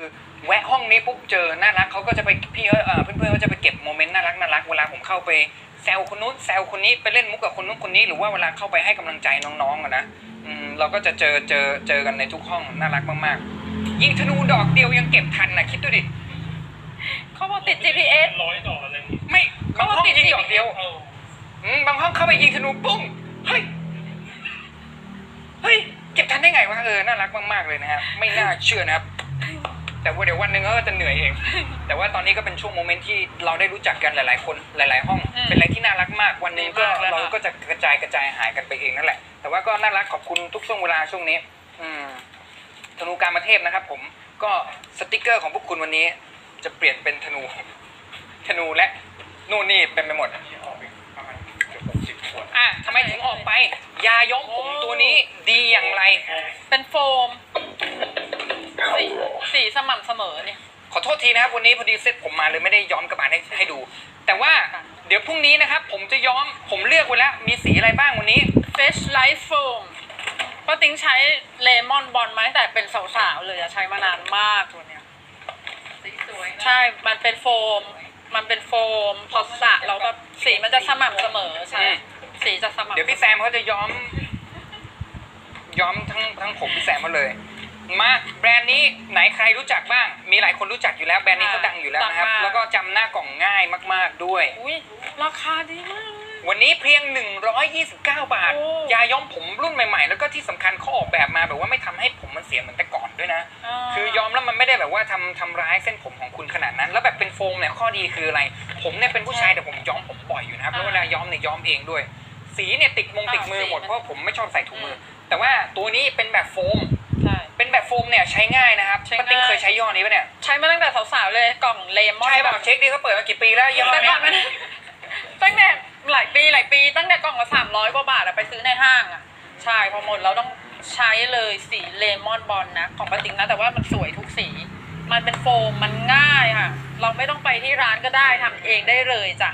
คือแวะห้องนี้ปุ๊บเจอน่ารักเขาก็จะไปพี่เออเพื่อนๆก็จะไปเก็บโมเมนต์น่ารักน่ารักเวลาผมเข้าไปแซวคนนู้นแซวคนนี้ไปเล่นมุกกับคนนู้นคนนี้หรือว่าเวลาเข้าไปให้กำลังใจน้องๆอะนะอืมเราก็จะเจอเจอเจอกันในทุกห้องน่ารักมากๆ ยิงธนูดอกเดียวยังเก็บทันนะคิดดูดิเขาบอกติด GPS ร้อยดอกอะไรอย่างงี้ไม่บางห้องยิงดอกเดียวเอออืมบางห้องเข้าไปยิงธนูปุ้งเฮ้ยเฮ้ยเก็บทันได้ไงวะเออน่ารักมากๆเลยนะฮะไม่น่าเชื่อนะครับ แต่ว่าเดี๋ยววันหนึ่งก็จะเหนื่อยเอง แต่ว่าตอนนี้ก็เป็นช่วงโมเมนต์ที่เราได้รู้จักกันหลาย ๆ คนหลาย ๆ ห้อง อืมเป็นอะไรที่น่ารักมากวันหนึ่งก็ดีมากเลยค่ะเราก็จะกระจายกระจายหายกันไปเองนั่นแหละ แต่ว่าก็น่ารักขอบคุณทุกช่วงเวลาช่วงนี้ อืมธนูการมาเทพนะครับ ผมก็สติกเกอร์ของพวกคุณวันนี้ จะเปลี่ยนเป็นธนู ธนูและนู่นนี่เป็นไปหมดที่ออกไปประมาณเกือบหกสิบขวดอะทำไมถึงออกไป ยาย้อมผมตัวนี้ดีอย่างไร เป็นโฟมสีสีส ม่ำเสมอเนี่ย ขอโทษทีนะครับวันนี้พอดีเซ็ตผมมาเลยไม่ได้ย้อมกระบาลให้ให้ดู แต่ว่าค่ะเดี๋ยวพรุ่งนี้นะครับ ผมจะย้อมผมเลือกไว้แล้วมีสีอะไรบ้างวันนี้ Fresh Light Foam ป้าติ้งใช้เลมอนบอลมาตั้งแต่เป็นสาวๆเลยอะใช้มานานมากตัวเนี้ยสวยๆใช่มันเป็นโฟม มันเป็นโฟม พอสระแล้วแบบสีมันจะสม่ำเสมอใช่อืมสีจะสม่ำเดี๋ยวพี่แซมเขาจะย้อม ย้อมทั้งทั้งผมพี่แซมมาเลย มาแบรนด์นี้ไหนใครรู้จักบ้าง มีหลายคนรู้จักอยู่แล้วแบรนด์นี้เขาดังอยู่แล้วนะครับแล้วก็จำหน้ากล่องง่ายมากๆด้วย อุ้ยราคาดีมากเลย วันนี้เพียง 129 บาท โอ้ยาย้อมผมรุ่นใหม่ๆ แล้วก็ที่สำคัญเขาออกแบบมาแบบว่าไม่ทำให้ผมมันเสียเหมือนแต่ก่อนด้วยนะคือย้อมแล้วมันไม่ได้แบบว่าทำทำร้ายเส้นผมของคุณขนาดนั้น แล้วแบบเป็นโฟมเนี่ยข้อดีคืออะไร ผมเนี่ยเป็นผู้ชายแต่ผมย้อมผมบ่อยอยู่นะครับแล้วเวลาย้อมเนี่ยย้อมเองด้วย สีเนี่ยติดมงติดมือหมดเพราะว่าผมไม่ชอบใส่ถุงมือ แต่ว่าตัวนี้เป็นแบบโฟม เนี่ยใช้ง่ายนะครับใช้ป้าติ๊กง่าย เคยใช้ยี่ห้อนี้ปะเนี่ยใช้มาตั้งแต่สาวๆเลยกล่องเลมอนใช่เปล่าเช็คดิเขาเปิดมากี่ปีแล้วยี่ห้อแต่เนี้ก่อยนมันตั้งแต่หลายปีหลายปี ตั้งแต่กล่องละสามร้อยกว่าบาทอะไปซื้อในห้างอะใช่พอหมดเราต้องใช้เลยสีเลมอนบอลนะ ของปาติงนะ แต่ว่ามันสวยทุกสี มันเป็นโฟมมันง่ายค่ะ เราไม่ต้องไปที่ร้านก็ได้ทำเองได้เลยจ้ะ